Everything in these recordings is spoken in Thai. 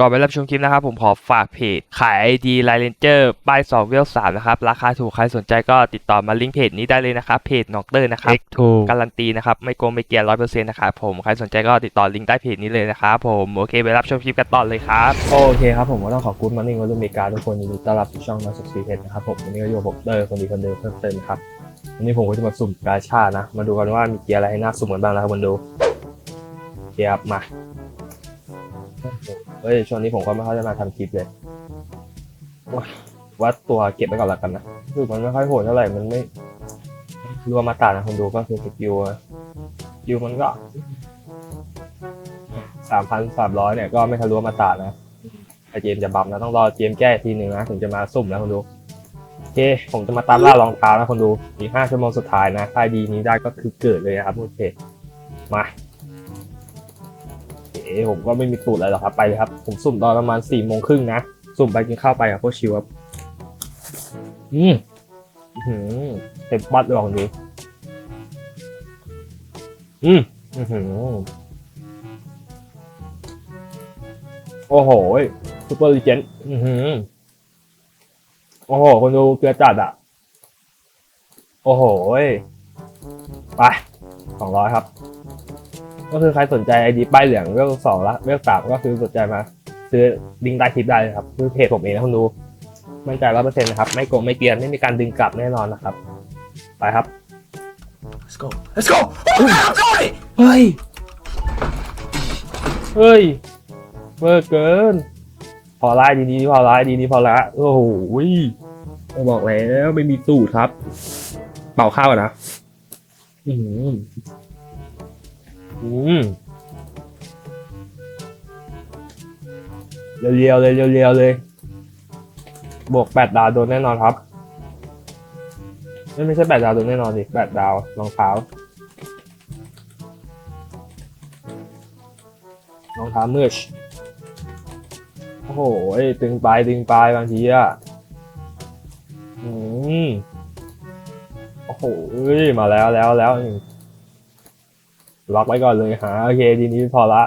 ก่อนไปรับชมคลิปนะครับ ผมขอฝากเพจขาย ID l i n e r ป้าย2เวล3นะครับ ราคาถูก ใครสนใจก็ติดต่อมาลิงก์เพจนี้ได้เลยนะครับ เพจน็อกเตอร์นะครับ X2 การันตีนะครับ ไม่โกงไม่เกลียนร้อยเปอร์เซ็นต์นะครับผม ใครสนใจก็ติดต่อลิงก์ใต้เพจนี้เลยนะครับผม โอเค ไปรับชมคลิปกันต่อเลยครับ โอเคครับผมก็ต้องขอบคุณมันนิ่งวัลลุ่มเมกาทุกคนยินดีต้อนรับสู่ช่องมาสุขสีเพชรนะครับผมวันนี้ก็อยู่กับผมเตอร์คนดีคนเดิมเพิ่มเติมนะครับวันนี้ผมก็จะมาสุ่มกาชาดนะ มาดูกันว่ามีเกียร์อะไรให้น่าสุ่มกันบ้างนะครับคนดูเกียร์ครับมา เฮ้ยช่วงนี้ผมก็ไม่ค่อยได้มาทำคลิปเลยวัดตัวเก็บไว้ก่อนละกันนะคือมันไม่ค่อยโหดเท่าไหร่มันไม่รวมมาตานะคนดูก็คือสกิลอะสกิลมันก็สามพันสามร้อยเนี่ยก็ไม่ทะลุมาตานะไอเจมจะบัฟนะต้องรอเจมแก้ทีหนึ่งนะถึงจะมาสุ่มนะคนดูโอเคผมจะมาตามล่ารองเท้านะคนดูอีกห้าชั่วโมงสุดท้ายนะถ้าดีนี้ได้ก็คือเกิดเลยนะครับโอเคมา ผมก็ไม่มีสูตรอะไรหรอกครับไปเลยครับ ผมสุ่มตอนประมาณสี่โมงครึ่งนะ สุ่มไปกินข้าวไปอะพวกชิวครับอืมอื้อหือเต็มบัตรเลยว่ะคนดูอืมอือหือโอ้โหซูเปอร์ลีเจนด์อือหือโอ้โห คนดูเกลือจัดอะ โอ้โห ไปสองร้อยครับ ก็คือใครสนใจไอดีป้ายเหลืองเรื่องสองละเรื่องสามก็คือสนใจมาซื้อลิงก์ใต้คลิปได้เลยครับคือเพจผมเองนะคุณดูมั่นใจร้อยเปอร์เซ็นต์นะครับ ไม่โกงไม่เกลียนไม่มีการดึงกลับแน่นอนนะครับ ไปครับ Let's go Let's go เฮ้ย เฮ้ยเวอร์เกิน พอไล่ดีนี้พอไล่ดีนี้พอละโอ้โหบอกแล้วไม่มีสูตรครับ เป่าข้าวก่อนนะ อืม อืมเรียวๆเลยเรียวๆเลย บวกแปดดาวโดนแน่นอนครับ ไม่ไม่ใช่แปดดาวโดนแน่นอนดิแปดดาวรองเท้ารองเท้ามื่อชโอ้โหตึงปลายตึงปลายบางทีอะอืมโอ้โหมาแล้วแล้วแล้ว ล็อกไว้ก่อนเลยฮะโอเคดีนี้พอละ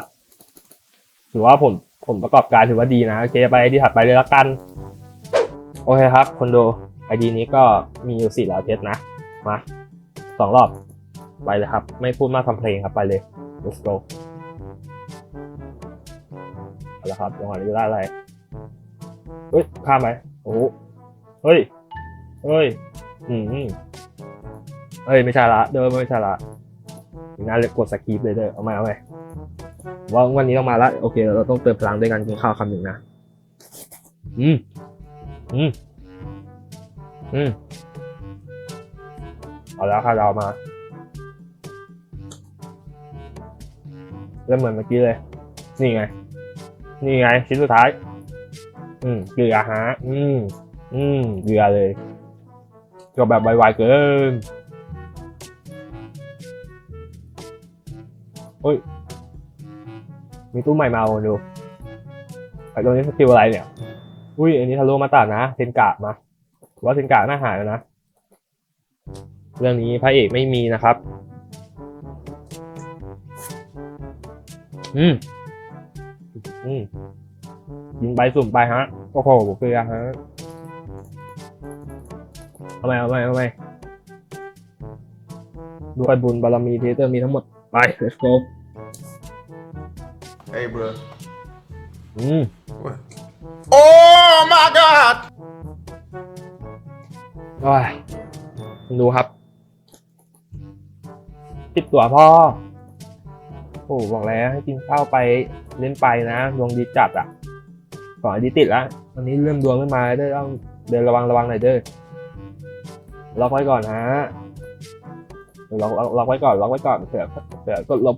ถือว่าผลผลประกอบการถือว่าดีนะโอเคไปที่ถัดไปเลยละกัน โอเคครับคนดูไอดีนี้ก็มีอยู่สี่ร้อยเพชรนะ มาสองรอบไปเลยครับ ไม่พูดมากทำเพลงครับไปเลย let's go เอาละครับจังหวะนี้ได้อะไรเฮ้ยข้ามไหมโอ้เฮ้ยเฮ้ยอืมเฮ้ยไม่ใช่ละเดิมไม่ใช่ละ นี่น่าเลยกดสกีปเลยเด้อเอาม่เอาใหม่ว่าวันนี้ต้องมาละโอเค เราต้องเติมพลังด้วยกันกินข้าวคำหนึ่งนะอืมอืมอืมเอาแล้วค่ะเรามาเริ่มเหมือนเมื่อกี้เลย นี่ไง นี่ไง ชิ้นสุดท้าย อืมเกลือฮะ อืม อืมเกลือเลย ก็แบบไวๆเกิน อ้ย มีตู้ใหม่มาเอาดูไอ้ตัวนี้สกิลอะไรเนี่ย อุ้ย อันนี้ทะลุมาตัดนะเทนกะมาว่าเทนกะน่าหายแล้วนะ เรื่องนี้พระเอกไม่มีนะครับ อืม อืม ยิงไปสุ่มไปฮะ โอ้โหเกลือฮะ เอาไหมเอาไหมเอาไหม ด้วยบุญบารมีเทเตอร์มีทั้งหมด ไป let's go Hey, bro. อืม What? Oh my God! โอ้ยดูครับติดตัวพ่อ โอ้บอกแล้วให้กินข้าวไปเล่นไปนะ ดวงดีจัดอะก่อนดีติดละวันนี้เริ่มดวงขึ้นมาเด้อต้องเดินระวังระวังหน่อยเด้อล็อกไว้ก่อนฮะ ล็อกล็อกล็อกไว้ก่อนล็อกไว้ก่อนเผื่อเผื่อกดลบ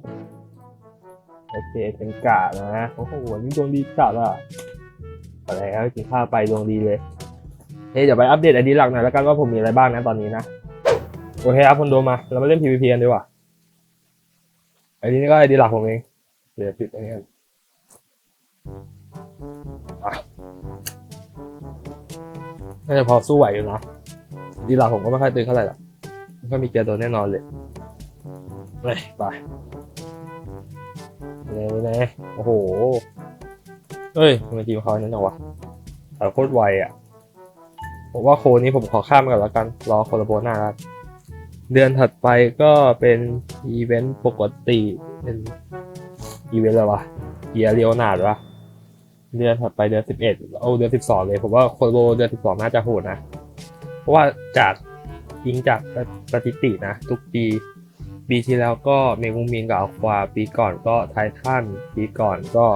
โอเคเป็นกานะโอ้โหวันนี้ดวงดีจัดอะอะไปแล้วกินข้าวไปดวงดีเลยเฮ้ยเดี๋ยวไปอัปเดตไอดีหลักหน่อยแล้วกันว่าผมมีอะไรบ้างนะตอนนี้นะโอเคครับคนดูมาเรามาเล่น PVP กันดีกว่าไอดีนี้ก็ไอดีหลักผมเองเดี๋ยวปิดอันนี้กันอะน่าจะพอสู้ไหวอยู่นะดีหลักผมก็ไม่ค่อยตึงเท่าไหร่หรอก ก็มีเกียร์โดนแน่นอนเลยเลยไปเลยเลยโอ้โหเอ้ยทำไมทีมเขานั้นจังวะแต่โคตรไวอะ ผมว่าโคนนี้ผมขอข้ามก่อนแล้วกัน รอโคลาโบนาแล้วเดือนถัดไปก็เป็นอีเวนต์ปกติ เป็นอีเวนต์อะไรวะเกียร์เรียวนาดวะเดือนถัดไปเดือนสิบเอ็ดเอาเดือนสิบสองเลย ผมว่าโคโบเดือนสิบสองน่าจะโหดนะ เพราะว่าจาก ยิงจากสถิตินะ ทุกปีปีที่แล้วก็เมงมุมิงกับอัลควาปีก่อนก็ไททันปีก่อนก็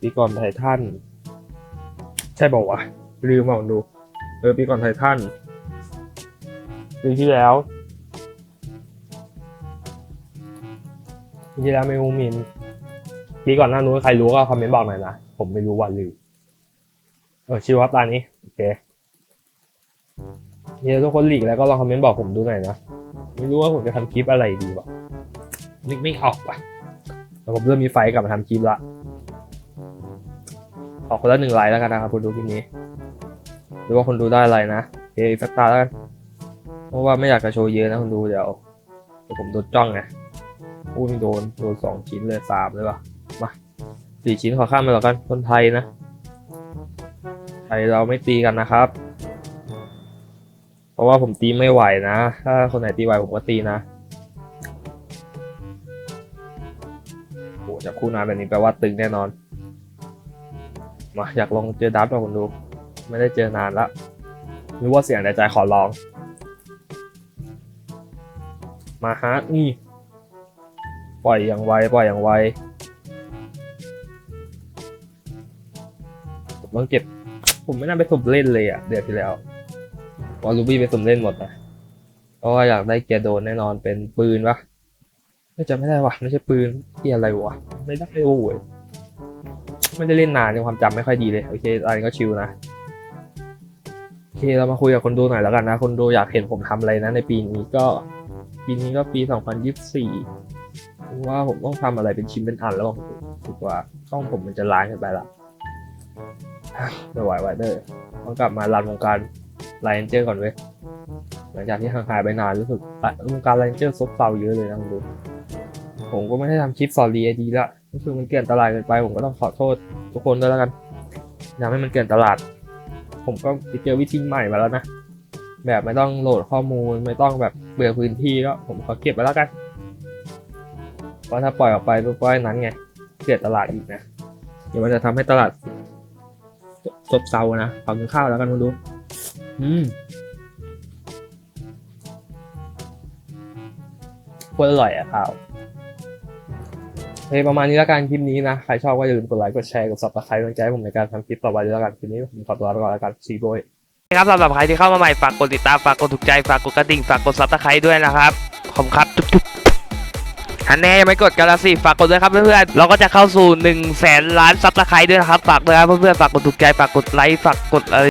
ปีก่อนไททันใช่บอกว่าวะลืมมองดู เออปีก่อนไททันปีที่แล้วปีที่แล้วเมงมุมินปีก่อนหน้านู้นใครรู้ก็คอมเมนต์บอกหน่อยนะ ผมไม่รู้วันลืมเออชิวครับตอนนี้โอเค เนี่ยทุกคนหลีกแล้วก็ลองคอมเมนต์บอกผมดูหน่อยนะ ไม่รู้ว่าผมจะทำคลิปอะไรดีวะนึกไม่ออกว่ะแต่ผมเริ่มมีไฟกลับมาทำคลิปละขอคนละหนึ่งไลค์แล้วกันนะครับคนดูคลิปนี้ หรือว่าคนดูได้อะไรนะโอเอีกสักตาแล้วกัน เพราะว่าไม่อยากจะโชว์เยอะนะคนดูเดี๋ยวเดี๋ยวผมโดนจ้องไงอู้ยโดนโดนสองชิ้นเลยสามเลยว่ะ มาสี่ชิ้นขอข้ามไปแล้วกันคนไทยนะ ไทยเราไม่ตีกันนะครับ เพราะว่าผมตีไม่ไหวนะ ถ้าคนไหนตีไหวผมก็ตีนะโหจะคู่นานแบบนี้แปลว่าตึงแน่นอน มาอยากลองเจอดับกับคนดู ไม่ได้เจอนานละรือว่าเสียงในใจขอลอง มาฮะนี่ ปล่อยอย่างไว ปล่อยอย่างไวผมต้องเก็บ ผมไม่น่าไปสุ่มเล่นเลยอะเดือนที่แล้ว วอลลูบี้ไปสุ่มเล่นหมดนะเพราะว่าอยากได้เกียร์โดนแน่นอนเป็นปืนปะไม่จำไม่ได้วะไม่ใช่ปืนเกียร์อะไรวะไม่ได้โอ้ยไม่ได้เล่นนานในความจำไม่ค่อยดีเลยโอเคอันนี้ก็ชิลนะโอเคเรามาคุยกับคนดูหน่อยแล้วกันนะคนดูอยากเห็นผมทำอะไรนะ ในปีนี้ก็ปีนี้ก็ปี 2024ว่าผมต้องทำอะไรเป็นชิ้นเป็นอันแล้วผมรู้สึกว่าช่องผมมันจะล้างกันไปละไม่ไหวไวเด้อต้องกลับมารันวงการ ไลน์เจอร์ก่อนเว้ย หลังจากที่ห่างหายไปนานรู้สึกอะวงการไลน์เจอร์ซบเซาเยอะเลยนะคุณดู ผมก็ไม่ได้ทำคลิปสอนรีไอดีละก็คือมันเกลื่อนตลาดเกินไป ผมก็ต้องขอโทษทุกคนด้วยแล้วกันอยากให้มันเกลื่อนตลาด ผมก็ไปเจอวิธีใหม่มาแล้วนะ แบบไม่ต้องโหลดข้อมูลไม่ต้องแบบเบื่อพื้นที่ก็ผมขอเก็บไว้แล้วกัน เพราะถ้าปล่อยออกไปปุ๊บก็ไอ้นั้นไงเกลื่อนตลาดอีกนะ เดี๋ยวมันจะทำให้ตลาดซบเซานะขอกินข้าวแล้วกันคุณดู อืมโคตรอร่อยอะข้าวโอเคประมาณนี้แล้วกันคลิปนี้นะ ใครชอบก็อย่าลืมกดไลค์กดแชร์กดซับสไครต์กำลังใจให้ผมในการทำคลิปต่อไปด้วยแล้วกันคลิปนี้ผมขอตัวลาไปก่อนแล้วกันซีโบยครับสำหรับใครที่เข้ามาใหม่ฝากกดติดตามฝากกดถูกใจฝากกดกระดิ่งฝากกดซับสไครต์ด้วยนะครับขอบครับจุ๊บๆอันแน่ยังไม่กดกันละสิฝากกดด้วยครับเพื่อนๆเราก็จะเข้าสู่1นึ่งแสนล้านซับสไครต์ด้วยนะครับฝากด้วยครับเพื่อนๆฝากกดถูกใจฝากกดไลค์ฝากกดอะไร